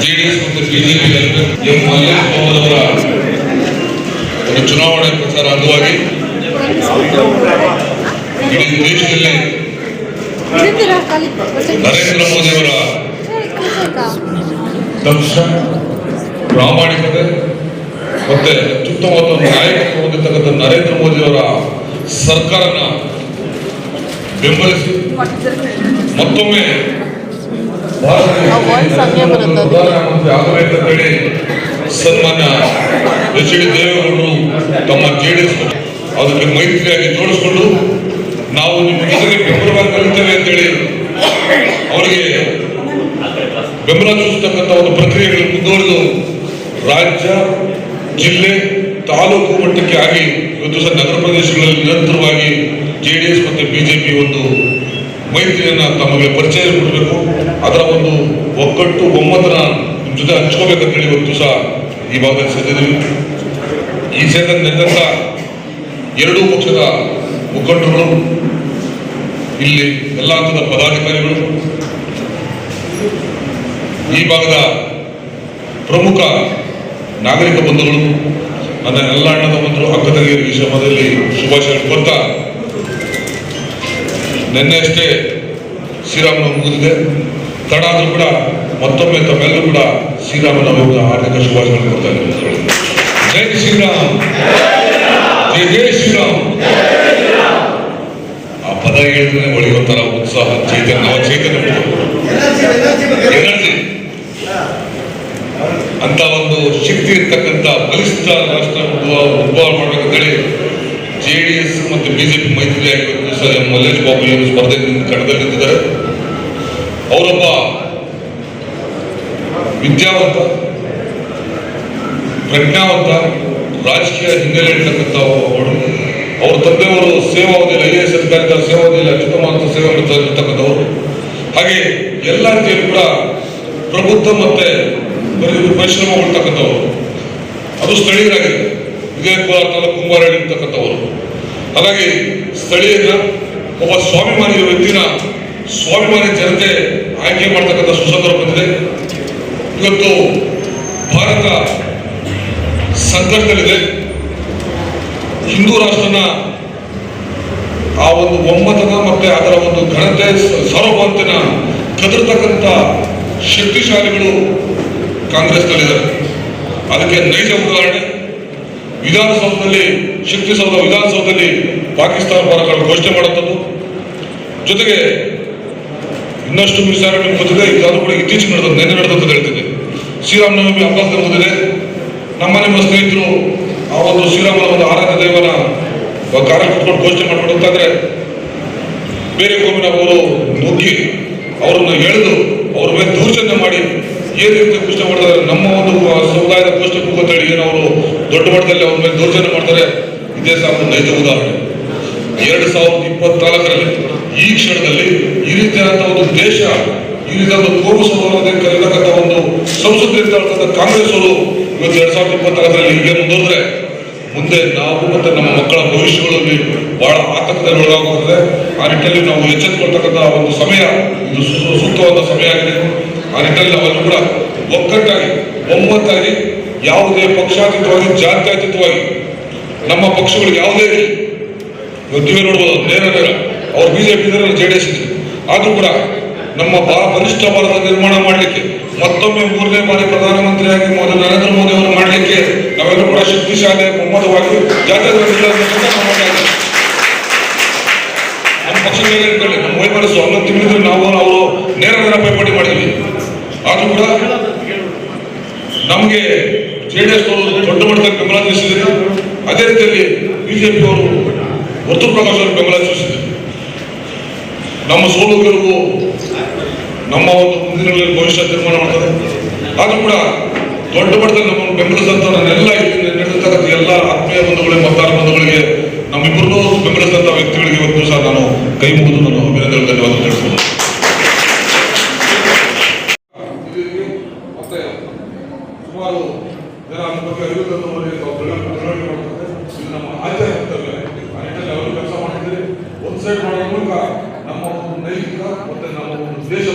JDS ಮತ್ತು BJP ಚುನಾವಣೆ ಪ್ರಚಾರ ಅಂಗವಾಗಿ ಇಡೀ ದೇಶದಲ್ಲಿ ನರೇಂದ್ರ ಮೋದಿ ಅವರ ದಕ್ಷ ಪ್ರಾಮಾಣಿಕತೆ ಮತ್ತೆ ಅತ್ಯುತ್ತಮವಾದ ನಾಯಕತ್ವ ಹೊಂದಿರ್ತಕ್ಕಂಥ ನರೇಂದ್ರ ಮೋದಿ ಅವರ ಸರ್ಕಾರನ ಬೆಂಬಲಿಸಿ ಮತ್ತೊಮ್ಮೆ ಪ್ರಧಾನಮಂತ್ರಿ ಆಗಬೇಕಂತೇಳಿ ಸನ್ಮಾನ್ಯ ಎಚ್ ಡಿ ದೇವೇಗೌಡರು ತಮ್ಮ ಜೆಡಿಎಸ್ ಅದಕ್ಕೆ ಮೈತ್ರಿಯಾಗಿ ಜೋಡಿಸಿಕೊಂಡು ನಾವು ನಿಮ್ಮ ಜೊತೆಗೆ ಬೆಂಬಲವಾಗಿ ಬೆಂಬಲ ಸೂಚಿಸತಕ್ಕಂಥ ಒಂದು ಪ್ರಕ್ರಿಯೆಗಳು ಮುಂದುವರೆದು ರಾಜ್ಯ, ಜಿಲ್ಲೆ, ತಾಲೂಕು ಮಟ್ಟಕ್ಕೆ ಆಗಿ, ಇವತ್ತು ಸಹ ನಗರ ಪ್ರದೇಶಗಳಲ್ಲಿ ನಿರಂತರವಾಗಿ ಜೆ ಡಿ ಎಸ್ ಮತ್ತು ಬಿಜೆಪಿ ಒಂದು ಮೈತ್ರಿಯನ್ನು ತಮಗೆ ಪರಿಚಯ ಕೊಡಬೇಕು. ಅದರ ಒಂದು ಒಗ್ಗಟ್ಟು, ಒಮ್ಮತನ ನಿಮ್ಮ ಜೊತೆ ಹಂಚ್ಕೋಬೇಕಂತೇಳಿ ಇವತ್ತು ಸಹ ಈ ಭಾಗದಲ್ಲಿ ಸೇರಿದ್ದೀವಿ. ಈ ನೆರೆದಂಥ ಎರಡೂ ಪಕ್ಷದ ಮುಖಂಡರುಗಳು, ಇಲ್ಲಿ ಎಲ್ಲ ಹಂತದ ಪದಾಧಿಕಾರಿಗಳು ಈ ಭಾಗದ ಪ್ರಮುಖ ನಾಗರಿಕ ಬಂಧುಗಳು ನನ್ನ ಎಲ್ಲ ಅಣ್ಣದ ಬಂಧುಗಳು, ಅಕ್ಕ ತಂಗಿಯರ ಈ ಶುಭಾಶಯ ಕೊಡ್ತಾ ನಿನ್ನೆ ಅಷ್ಟೇ ಶ್ರೀರಾಮನ ಮುಗಿದಿದೆ. ತಡ ಆದರೂ ಕೂಡ ಮತ್ತೊಮ್ಮೆ ತಮ್ಮೆಲ್ಲರೂ ಕೂಡ ಶ್ರೀರಾಮನವಮಿಯ ಹಾರ್ದಿಕ ಶುಭಾಶಯ ಕೊಡ್ತಾ ಜೈ ಶ್ರೀರಾಮ್. ಜೈ ಜಯ ಶ್ರೀರಾಮ್. ಆ ಪದ ಹೇಳಿದ್ರೆ ಒಳಗೆ ಒಂಥರ ಉತ್ಸಾಹ, ಚೈತನ್ಯ ಚೈತನ್ಯ ಅಂತ ಒಂದು ಶಕ್ತಿ ಇರ್ತಕ್ಕಂಥ ಬಲಿಷ್ಠ ರಾಷ್ಟ್ರ ಉದ್ಭವ ಮಾಡ್ಬೇಕಂತೇಳಿ ಜೆ ಡಿ ಎಸ್ ಮತ್ತು ಬಿಜೆಪಿ ಮೈತ್ರಿ ಆಗಿರುವಂತಹ ಸರ್ ಮಲ್ಲೇಶ್ ಬಾಬು ಅವರು ಸ್ಪರ್ಧೆ ಕಣದಲ್ಲಿದ್ದಾರೆ ಅವರೊಬ್ಬ ವಿದ್ಯಾವಂತ, ಪ್ರಜ್ಞಾವಂತ, ರಾಜಕೀಯ ಹಿನ್ನೆಲೆ ಇರ್ತಕ್ಕಂಥ ಅವರು ಅವ್ರ ತಂದೆಯವರು ಸೇವಾವಧಿಯಲ್ಲಿ ಐ ಎ ಎಸ್ ಅಧಿಕಾರಿಗಳ, ಸೇವಾವಧಿಯಲ್ಲಿ ಅತ್ಯುತ್ತಮ ಸೇವೆ ಇರ್ತಕ್ಕಂಥವ್ರು. ಹಾಗೆ ಎಲ್ಲ ರೀತಿಯಲ್ಲೂ ಕೂಡ ಪ್ರಬುದ್ಧ ಮತ್ತೆ ಪರಿ- ಪರಿಶ್ರಮ ಮಾಡ್ತಕ್ಕಂಥವ್ರು ಅದು ಸ್ಥಳೀಯರಾಗಿದೆ ವಿಜಯಪುರ ತಾಲೂಕು ಕುಂಬಾರಳ್ಳಿ ಇರ್ತಕ್ಕಂಥವ್ರು ಹಾಗಾಗಿ ಸ್ಥಳೀಯರ, ಒಬ್ಬ ಸ್ವಾಭಿಮಾನಿ ವ್ಯಕ್ತಿನ ಸ್ವಾಭಿಮಾನಿ ಜನತೆ ಆಯ್ಕೆ ಮಾಡ್ತಕ್ಕಂಥ ಸುಸಂದರ್ಭ ಬಂದಿದೆ. ಇವತ್ತು ಭಾರತ ಸಂಕಟದಲ್ಲಿದೆ ಹಿಂದೂ ರಾಷ್ಟ್ರನ ಆ ಒಂದು ಒಮ್ಮತದ ಮತ್ತೆ ಅದರ ಒಂದು ಘನತೆ ಸ- ಸಾರ್ವಭೌಮತೆನ ಕದರ್ತಕ್ಕಂಥ ಶಕ್ತಿಶಾಲಿಗಳು ಕಾಂಗ್ರೆಸ್ನಲ್ಲಿದ್ದಾರೆ. ಅದಕ್ಕೆ ನೈಜ ಉದಾಹರಣೆ, ವಿಧಾನಸೌಧದಲ್ಲಿ, ಶಕ್ತಿಸೌಧ ವಿಧಾನಸೌಧದಲ್ಲಿ ಪಾಕಿಸ್ತಾನ ಪರಗಳು ಘೋಷಣೆ ಮಾಡುತ್ತದ್ದು ಜೊತೆಗೆ ಇನ್ನಷ್ಟು ವಿಚಾರ ಗೊತ್ತಿದೆ ಇದಾದ್ರೂ ಕೂಡ ಇತ್ತೀಚೆಗೆ ನಡೆದ ನೆನೆ ನಡೆದಂತ ಹೇಳ್ತಿದೆ ಶ್ರೀರಾಮನವಮಿ ಹಬ್ಬ ಬಂದಿದೆ ನಮ್ಮ ನಿಮ್ಮ ಸ್ನೇಹಿತರು ಆ ಒಂದು ಶ್ರೀರಾಮನ ಒಂದು ಆರಾಧ್ಯ ದೇವನ ಕಾರ್ಯ ಕುತ್ಕೊಂಡು ಘೋಷಣೆ ಮಾಡ್ಕೊಂಡು ಬೇರೆ ಕೋಮಿನ ಅವರು ನುಗ್ಗಿ ಅವ್ರನ್ನ ಎಳೆದು ಅವ್ರ ಮೇಲೆ ದೌರ್ಜನ್ಯ ಮಾಡಿ ಏನ್ ರೀತಿ ಘೋಷಣೆ ಮಾಡ್ತಾರೆ? ನಮ್ಮ ಒಂದು ಸಮುದಾಯದ ಘೋಷಣೆ ಹೇಳಿ ಏನು ಅವರು ದೊಡ್ಡ ಮಟ್ಟದಲ್ಲಿ ಅವ್ರ ಮೇಲೆ ದೌರ್ಜನ್ಯ ಮಾಡ್ತಾರೆ. ಇದೇ ಒಂದು ನೈಜ ಉದಾಹರಣೆ. ಎರಡು ಸಾವಿರದ ಇಪ್ಪತ್ನಾಲ್ಕರಲ್ಲಿ ಈ ಕ್ಷಣದಲ್ಲಿ ಈ ರೀತಿಯಾದಂಥ ಒಂದು ದೇಶ, ಈ ರೀತಿಯಾದ ಕೋಮು ಕರೀತಕ್ಕಂಥ ಕಲಿತಕ್ಕಂಥ ಒಂದು ಸಂಸತ್ತು ಕಾಂಗ್ರೆಸ್ ಅವರು ಇವತ್ತು ಎರಡ್ ಸಾವಿರದ ಇಪ್ಪತ್ನಾಲ್ಕರಲ್ಲಿ ಹೀಗೆ ಮುಂದುವರೆದ್ರೆ ಮುಂದೆ ನಾವು ಮತ್ತು ನಮ್ಮ ಮಕ್ಕಳ ಭವಿಷ್ಯಗಳಲ್ಲಿ ಬಹಳ ಒಳಗಾಗುತ್ತದೆ ಆ ನಿಟ್ಟಿನಲ್ಲಿ ನಾವು ಎಚ್ಚೆತ್ತುಕೊಳ್ತಕ್ಕಂಥ ಒಂದು ಸಮಯ ಇದು ಸೂಕ್ತವಾದ ಸಮಯ ಆಗಿದೆ. ಆ ನಿಟ್ಟಿನಲ್ಲಿ ನಾವೆಲ್ಲರೂ ಕೂಡ ಒಗ್ಗಟ್ಟಾಗಿ ಒಮ್ಮತ್ತಾಗಿ ಯಾವುದೇ ಪಕ್ಷಾತೀತವಾಗಿ, ಜಾತ್ಯತೀತವಾಗಿ, ನಮ್ಮ ಪಕ್ಷಗಳು ಯಾವುದೇ ಇರಲಿ ನೀವೇ ನೋಡ್ಬೋದು, ನೇರ ನೇರ, ಅವ್ರು ಬಿಜೆಪಿ ಜೆ ಡಿ ಎಸ್ ಇದೆ ಆದ್ರೂ ಕೂಡ ನಮ್ಮ ಬಾ, ಬಲಿಷ್ಠ ಭಾರತ ನಿರ್ಮಾಣ ಮಾಡಲಿಕ್ಕೆ ಮತ್ತೊಮ್ಮೆ ಮೂರನೇ ಬಾರಿ ಪ್ರಧಾನಮಂತ್ರಿಯಾಗಿ ನರೇಂದ್ರ ಮೋದಿ ಅವರು ಮಾಡಲಿಕ್ಕೆ ನಾವೆಲ್ಲರೂ ಕೂಡ ಶಕ್ತಿಶಾಲಿ ಜಾತ್ಯತೀತ ನಿಲ್ಲಬೇಕಂತ ನಮ್ಮ ಪಕ್ಷದಲ್ಲಿ ನಮ್ಮ ವೈಮನಸ್ಸು ಹನ್ನೊಂದು ತಿಂಗಳಿದ್ರೆ ನಾವು ಅವರು ನೇರ ನೇರ ಪೈಪೋಟಿ ಮಾಡಿದ್ವಿ. ಆದ್ರೂ ಕೂಡ ನಮಗೆ ಜೆ ಡಿ ಎಸ್ ಅವರು ದೊಡ್ಡ ಮಟ್ಟದಲ್ಲಿ ಬೆಂಬಲ ತಿಳಿಸಿದ್ರು. ಅದೇ ರೀತಿಯಲ್ಲಿ ಬಿಜೆಪಿ ಅವರು ವರ್ತುಲ್ ಪ್ರಕಾಶ್ ಅವರು ಬೆಂಬಲ ಸೂಚಿಸಿದರು ನಮ್ಮ ಸೋಲು ಗೆಲುವು ನಮ್ಮ ಒಂದು ಮುಂದಿನ ಭವಿಷ್ಯ ತೀರ್ಮಾನ ಮಾಡ್ತಾರೆ. ಆದ್ರೂ ಕೂಡ ದೊಡ್ಡ ಮಟ್ಟದಲ್ಲಿ ನಮ್ಮನ್ನು ಬೆಂಬಲಿಸಿದಂಥ ನನ್ನೆಲ್ಲ ನಡೆದಿರ್ತಕ್ಕಂಥ ಎಲ್ಲ ಆತ್ಮೀಯ ಬಂಧುಗಳಿಗೆ ಮತದಾರ ಬಂಧುಗಳಿಗೆ ನಮ್ಮಿಬ್ಬರನ್ನೂ ಬೆಂಬಲಿಸಿದಂಥ ವ್ಯಕ್ತಿಗಳಿಗೆ ಇವತ್ತು ಸಹ ನಾನು ಕೈ ಮುಗಿದು ನಾನು ಅಭಿನಂದನೆ ಧನ್ಯವಾದ ತಿಳಿಸ್ಬೋದು. ಸುಮಾರು ಜನ ನಮ್ಮ ಕೆಲಸ ಮಾಡಿದ್ರೆ ಒಂದು ಸೈಡ್ ಮಾಡೋ ಮೂಲಕ ನಮ್ಮ ಒಂದು ನೈತಿಕ ಮತ್ತೆ ನಮ್ಮ ಒಂದು ದೇಶ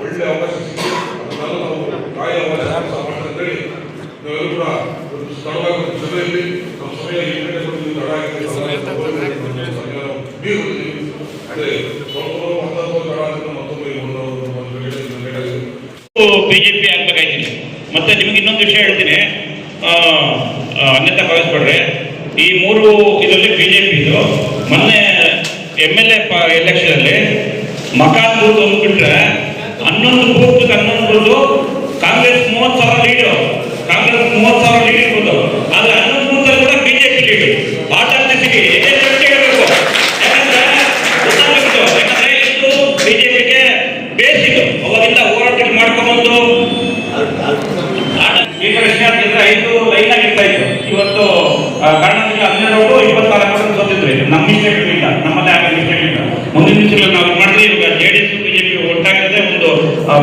ಒಳ್ಳೆ ಅವಕಾಶ ಸಿಕ್ಕಿದೆ ಅದನ್ನೆಲ್ಲ ನಾವು ಕೆಲಸ ಮಾಡ್ತಾರೆ ಅಂತೇಳಿ ಒಂದು ಸ್ಥಳವಾಗಿ ಸಭೆಯಲ್ಲಿ ನಮ್ಮ ಬಂದು ತಡ ಆಗಿದೆ ಬಿಜೆಪಿ ಆಗ್ಬೇಕಾಯ್ತೀನಿ ಮತ್ತೆ ನಿಮ್ಗೆ ಇನ್ನೊಂದು ವಿಷಯ ಹೇಳ್ತೀನಿ. ಅನ್ಯತಾ ಭಾವಿಸ್ಬೇಡ್ರಿ ಈ ಮೂರು ಇದರಲ್ಲಿ ಬಿಜೆಪಿದು ಮೊನ್ನೆ ಎಂ ಎಲ್ ಎ ಎಲೆಕ್ಷನ್ ಅಲ್ಲಿ ಮಕಾನ್ ಬೂತ್ ಒಂದು ಬಿಟ್ರೆ ಹನ್ನೊಂದು ಬೂತ್ ಹನ್ನೊಂದು ಬೂತ್ ಕಾಂಗ್ರೆಸ್ ಮೂವತ್ತು ಸಾವಿರ ಲೀಡು ಕಾಂಗ್ರೆಸ್ ಮೂವತ್ತು ಸಾವಿರ ಲೀಡ್ ಇರ್ಬೋದು ಆದ್ರೆ ಹನ್ನೊಂದು ಬೂತ್ ಕೂಡ ಬಿಜೆಪಿ ಲೀಡು ಪಾರ್ಟ್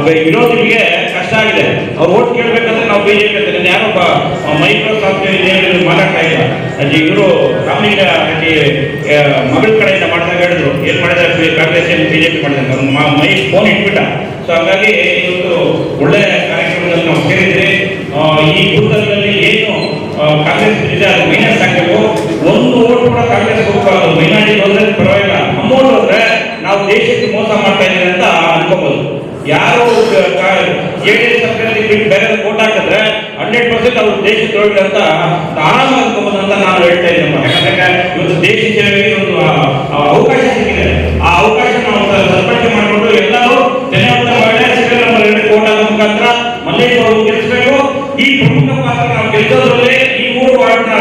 ಬೆ- ಕಷ್ಟ ಆಗಿದೆ. ಅವ್ರು ಓಟ್ ಕೇಳ್ಬೇಕಂದ್ರೆ ನಾವು ಬಿಜೆಪಿ ಅಂತ ಯಾರೋ ಒಬ್ಬ ಮೈಕ್ರೋಸಾಫ್ಟ್ ಇಂಜಿನಿಯರ್ ಮಾತಾಡ್ತಾ ಇಲ್ಲ ಇವರು ರಾಮಲಿಂಗ ಮಗಳ ಕಡೆಯಿಂದ ಮಾಡಿದಾಗ ಹೇಳಿದ್ರು. ಏನ್ ಮಾಡಿದ್ರೆ ಕಾಂಗ್ರೆಸ್ ಏನು ಬಿಜೆಪಿ ಮಾಡಿದ್ರು ಮೈ ಫೋನ್ ಇಟ್ಬಿಟ್ಟ. ಸೊ ಹಾಗಾಗಿ ಇವತ್ತು ಒಳ್ಳೆ ಕಾರ್ಯಕ್ರಮದಲ್ಲಿ ನಾವು ಸೇರಿದ್ರೆ ಈ ಬೂತಲ್ಲಿ ಏನು ಕಾಂಗ್ರೆಸ್ ಇದೆ, ಅದು ಮೈನಸ್ ಆಗಬೇಕು. ಒಂದು ಓಟ್ ಕೂಡ ಕಾಂಗ್ರೆಸ್ ಹೋಗ್ಬಾರ್ದು ಮೈನಾರಿಟಿ ಹೋದ್ರೆ ಪರವಾಗಿಲ್ಲ. ಅಮೌಂಟ್ ಹೋದ್ರೆ ನಾವು ದೇಶಕ್ಕೆ ಮೋಸ ಮಾಡ್ತಾ ಇದ್ದೀವಿ ಅಂತ ಅನ್ಕೋಬಹುದು ಯಾರು ಜೆ ಡಿ ಎಸ್ ಸರ್ಕಾರಕ್ಕೆ ಬಿಟ್ಟು ಬೇರೆ ಓಟ್ ಹಾಕಿದ್ರೆ, ಹಂಡ್ರೆಡ್ ಪರ್ಸೆಂಟ್ ಅವ್ರು ದೇಶಕ್ಕೆ ಅಂತ ಆರಾಮ ಅಂತ ನಾನು ಹೇಳ್ತಾ ಇದ್ದೀನಿ ಯಾಕಂದ್ರೆ ಇವತ್ತು ದೇಶ ಸೇವೆಗೆ ಒಂದು ಅವಕಾಶ ಸಿಕ್ಕಿದೆ. ಆ ಅವಕಾಶ ನಾವು ಸದ್ಬಳಕೆ ಮಾಡಿಕೊಂಡು ಎಲ್ಲರೂ ಜನವಂತ ಮಾಡಿ ಎರಡು ಓಟ್ ಹಾಕೋ ಮುಖಾಂತರ ಮಲ್ಲೇಶ್ ಅವರು ಗೆಲ್ಲಿಸಬೇಕು. ಈ ಪ್ರಮುಖ ಪಾತ್ರ ನಾವು ಗೆಲ್ಲೋದ್ರಲ್ಲಿ ಈ ಮೂರು ವಾರ್ಡ್ನ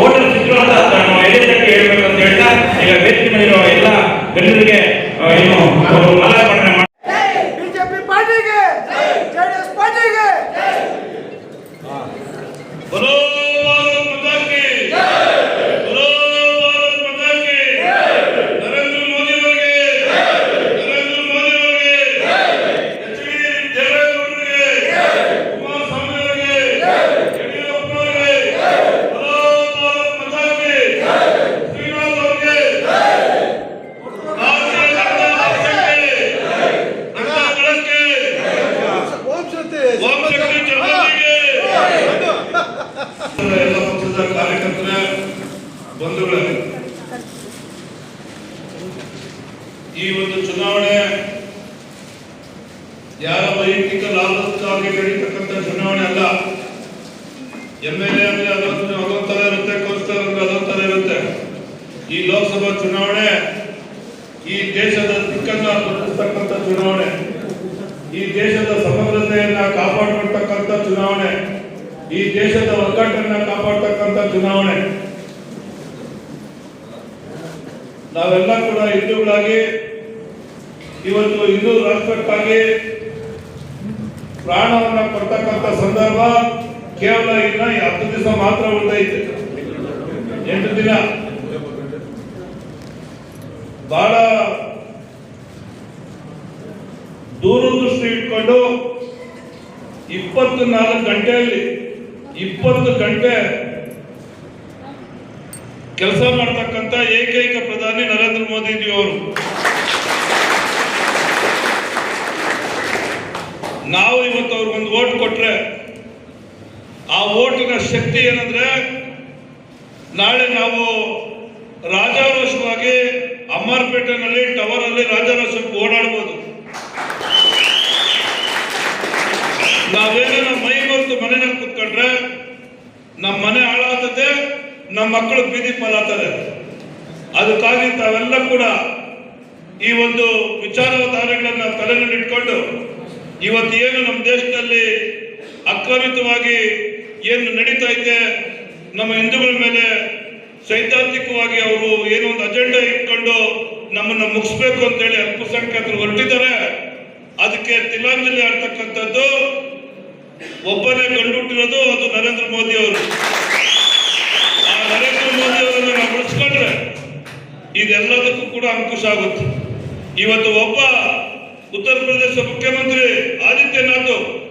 ಓಟರ್ ಸಿಕ್ಕರು ಅಂತ ನಾವು ಎದೆತಕ್ಕೆ ಹೇಳ್ಬೇಕು ಅಂತ ಹೇಳ್ತಾ, ಈಗ ವೇದಿಕೆ ಮಾಡಿರೋ ಎಲ್ಲ ಗಣ್ಯರಿಗೆ ಬಂಧುಗಳೇ ಈ ಒಂದು ಚುನಾವಣೆ ಯಾರ ವೈಯಕ್ತಿಕ ಲಾಭಕ್ಕಾಗಿ ನಡೀತಕ್ಕಂಥ ಚುನಾವಣೆ ಅಲ್ಲ. ಎಂ ಎಲ್ ಎ ಅಂದ್ರೆ ಅದೊಂದು ಅದೊಂದು ಇರುತ್ತೆ, ಕೌನ್ಸಿಲರ್ ಅಂದ್ರೆ ಅದೊಂದು ಇರುತ್ತೆ. ಈ ಲೋಕಸಭಾ ಚುನಾವಣೆ ಈ ದೇಶದ ದಿಕ್ಕನ್ನ ಬದಲಿಸ್ತಕ್ಕಂಥ ಚುನಾವಣೆ. ಈ ದೇಶದ ಸಮಗ್ರತೆಯನ್ನ ಕಾಪಾಡ್ಕೊಳ್ತಕ್ಕಂಥ ಚುನಾವಣೆ. ಈ ದೇಶದ ಒಗ್ಗಟ್ಟನ್ನ ಕಾಪಾಡ್ತಕ್ಕಂಥ ಚುನಾವಣೆ. ನಾವೆಲ್ಲ ಕೂಡ ಹಿಂದೂಗಳಾಗಿ ಇವತ್ತು ಹಿಂದೂ ರಾಷ್ಟ್ರಕ್ಕಾಗಿ ಪ್ರಾಣವನ್ನ ಕೊಡ್ತಕ್ಕಂಥ ಸಂದರ್ಭ ಕೇವಲ ಇನ್ನ ಹತ್ತು ದಿವಸ ಮಾತ್ರ ಉಳಿದೈತೆ. ಎಂಟು ದಿನ. ಬಹಳ ದೂರದೃಷ್ಟಿ ಇಟ್ಕೊಂಡು ಇಪ್ಪತ್ತು ನಾಲ್ಕು ಗಂಟೆಯಲ್ಲಿ, ಇಪ್ಪತ್ತು ಗಂಟೆ ಕೆಲಸ ಮಾಡ್ತಕ್ಕಂಥ ಏಕೈಕ ಪ್ರಧಾನಿ ನರೇಂದ್ರ ಮೋದಿಜಿ ಅವರು ನಾವು ಇವತ್ತು ಅವ್ರಿಗೊಂದು ಓಟ್ ಕೊಟ್ರೆ, ಆ ಓಟಿನ ಶಕ್ತಿ ಏನಂದ್ರೆ, ನಾಳೆ ನಾವು ರಾಜಾರೋಷವಾಗಿ ಅಮರ್ಪೇಟೆನಲ್ಲಿ ಟವರ್ ಅಲ್ಲಿ ರಾಜಾರೋಷಕ್ಕೆ ಓಡಾಡ್ಬೋದು. ನಾವೇನ ಮೈ ಮರೆತು ಮನೆಯಲ್ಲಿ ಕುತ್ಕೊಂಡ್ರೆ ನಮ್ಮ ಮನೆ ಹಾಳಾಗ್ತದೆ ನಮ್ಮ ಮಕ್ಕಳು ಬೀದಿ ಪಾಲಾಗ್ತದೆ. ಅದಕ್ಕಾಗಿ ತಾವೆಲ್ಲ ಕೂಡ ಈ ಒಂದು ವಿಚಾರಧಾರೆಗಳನ್ನ ಇವತ್ತು ಏನು ನಮ್ಮ ದೇಶದಲ್ಲಿ ಅಕ್ರಮಿತವಾಗಿ ಏನು ನಡೀತಾ ಇದೆ, ನಮ್ಮ ಹಿಂದೂಗಳ ಮೇಲೆ ಸೈದ್ಧಾಂತಿಕವಾಗಿ ಅವರು ಏನೋ ಒಂದು ಅಜೆಂಡಾ ಇಟ್ಕೊಂಡು ನಮ್ಮನ್ನು ಮುಗಿಸ್ಬೇಕು ಅಂತೇಳಿ ಅಲ್ಪಸಂಖ್ಯಾತರು ಹೊರಟಿದ್ದಾರೆ. ಅದಕ್ಕೆ ತಿಲಾಂಜಲಿ ಆಡ್ತಕ್ಕಂಥದ್ದು ಒಬ್ಬನೇ ಗಂಡುಟ್ಟಿರೋದು ಅದು ನರೇಂದ್ರ ಮೋದಿ ಅವರು ಆ ನರೇಂದ್ರ ಮೋದಿ ಅವರನ್ನ ನಾವು ಉಳಿಸ್ಕೊಂಡ್ರೆ ಇದೆಲ್ಲದಕ್ಕೂ ಕೂಡ ಅಂಕುಶ ಆಗುತ್ತೆ. ಇವತ್ತು ಒಬ್ಬ ಉತ್ತರ ಪ್ರದೇಶ ಮುಖ್ಯಮಂತ್ರಿ ಆದಿತ್ಯನಾಥ್